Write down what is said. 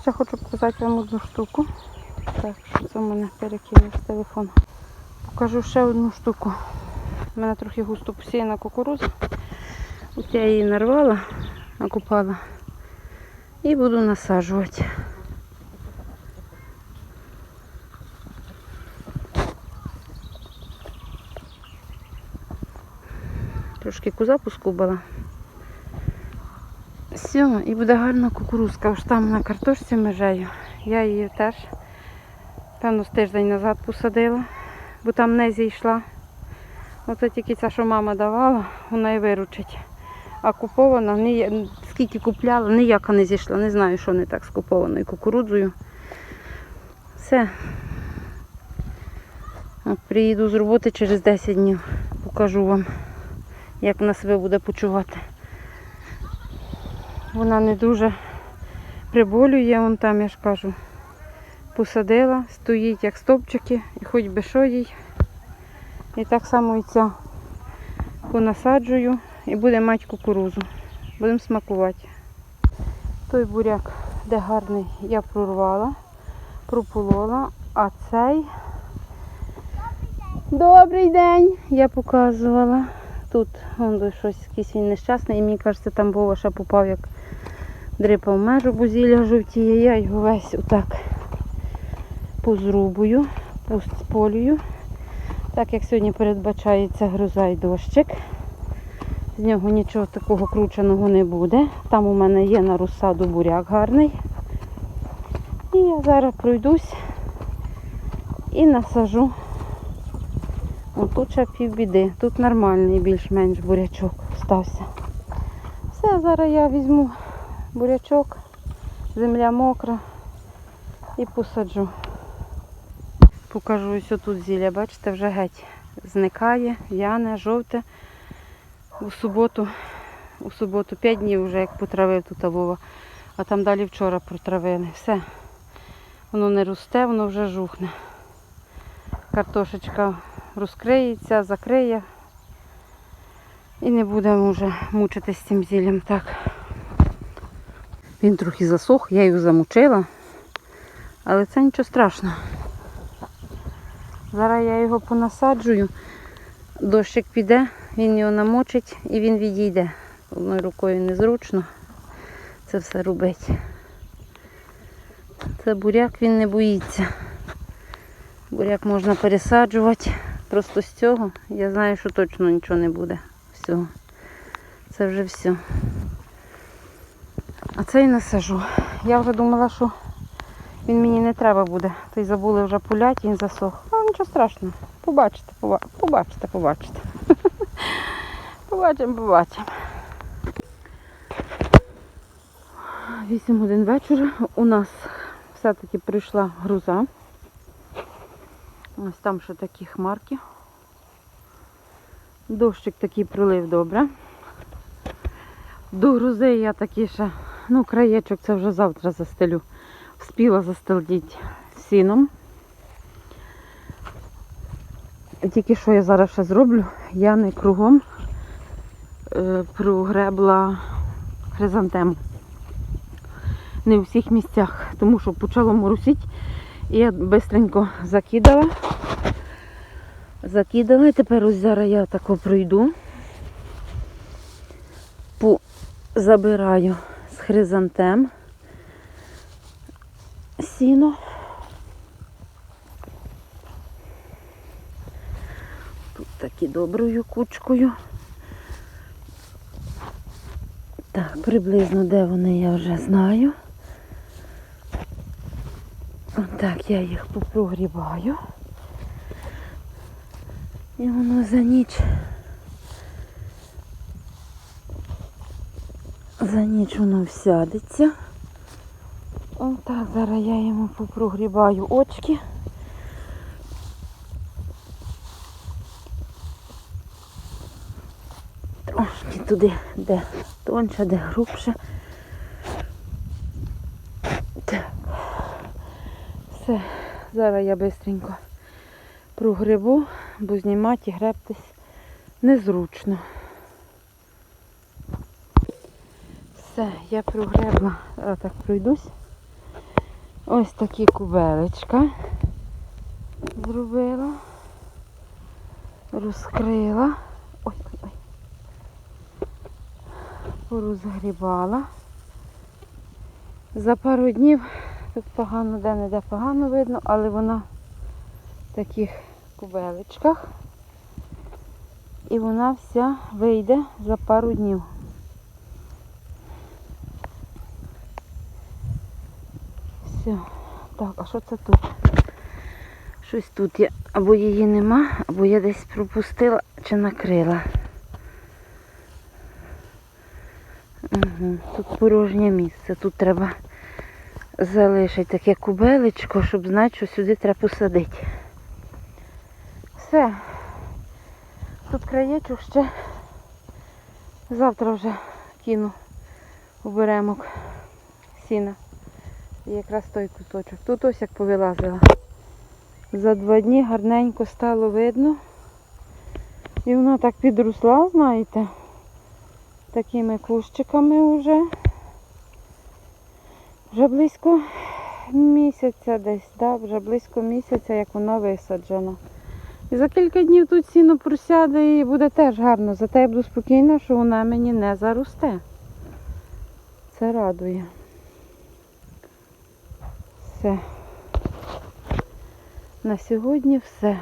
ще хочу показати вам одну штуку. Так, що це в мене перекинув з телефону. Покажу ще одну штуку. У мене трохи густо посіяна кукуруза. От я її нарвала, накупала і буду насаджувати. Трошки куза поскубала. Все, і буде гарна кукурузка. Ось там на картошці межею. Я її теж, певно, з тиждень назад посадила, бо там не зійшла. Оце тільки ця, що мама давала, вона і виручить. А купована, ні- скільки купляла, ніяка не зійшла. Не знаю, що не так з купованою кукурудзою. Все. Приїду з роботи через 10 днів. Покажу вам, як вона себе буде почувати. Вона не дуже приболює, вон там, я ж кажу. Посадила, стоїть як стовпчики, і хоч би що їй. І так само і ця понасаджую і буде мати кукурузу. Будемо смакувати. Той буряк, де гарний, я прорвала, прополола, а цей добрий день, я показувала. Тут вон щось якийсь він нещасний, і мені кажеться, там Вова ще попав, як дрипав межу, бо зілля жовтіє. Я його весь отак позрубую, посполюю. Так як сьогодні передбачається гроза і дощик. З нього нічого такого крученого не буде. Там у мене є на розсаду буряк гарний. І я зараз пройдусь і насажу. Отут ще півбіди. Тут нормальний більш-менш бурячок стався. Все, зараз я візьму бурячок, земля мокра і посаджу. Покажу ось тут зілля, бачите, вже геть зникає, в'яне, жовте. У суботу, у суботу 5 днів вже як потравив тут Вова, а там далі вчора протравили. Все. Воно не росте, воно вже жухне. Картошечка розкриється, закриє. І не будемо вже мучитись цим зіллям. Так. Він трохи засох, я його замучила, але це нічого страшного. Зараз я його понасаджую, дощик піде, він його намочить і він відійде. Одною рукою незручно це все робити. Це буряк, він не боїться. Буряк можна пересаджувати. Просто з цього я знаю, що точно нічого не буде. Всього. Це вже все. А це і насажу. Я вже думала, що він мені не треба буде. Та й забули вже пуляти, він засох. Ну нічого страшного. Побачите, побачите, побачите. Побачимо, побачимо. 8 годин вечора. У нас все-таки прийшла груза. Ось там ще такі хмарки. Дощик такий пролив добре. До грузи я такі ще, ну, краєчок це вже завтра застелю. Вспіла застелдіть сіном. Тільки що я зараз ще зроблю, я не кругом е, прогребла хризантему. Не у всіх місцях, тому що почало моросити. Я швидко закидала. Закидала і тепер ось зараз я тако пройду. Забираю з хризантем сіно. Тут такі доброю кучкою. Так, приблизно де вони я вже знаю. Отак я їх попрогрібаю. І воно за ніч. За ніч воно всядеться. Отак, зараз я йому попрогрібаю очки. Трошки туди, де тонше, де грубше. Все, зараз я швидко прогребу, бо знімати і гребтись незручно. Все, я прогребла, а так пройдусь. Ось такі кубелечка зробила. Розкрила. Ой, ой, ой. Порозгрібала. За пару днів тут погано, де-не-де погано видно, але вона в таких кубелечках. І вона вся вийде за пару днів. Все. Так, а що це тут? Щось тут є. Або її нема, або я десь пропустила чи накрила. Угу. Тут порожнє місце. Тут треба залишити таке кубелечко, щоб знати, що сюди треба посадити. Все. Тут краєчок ще. Завтра вже кину оберемок сіна. І якраз той кусочок. Тут ось як повилазила. За два дні гарненько стало видно. І вона так підросла, знаєте, такими кущиками вже. Вже близько місяця десь, да? вже близько місяця, як вона висаджена. І за кілька днів тут сіно просяде і буде теж гарно. Зате я буду спокійна, що вона мені не заросте. Це радує. Все. На сьогодні все.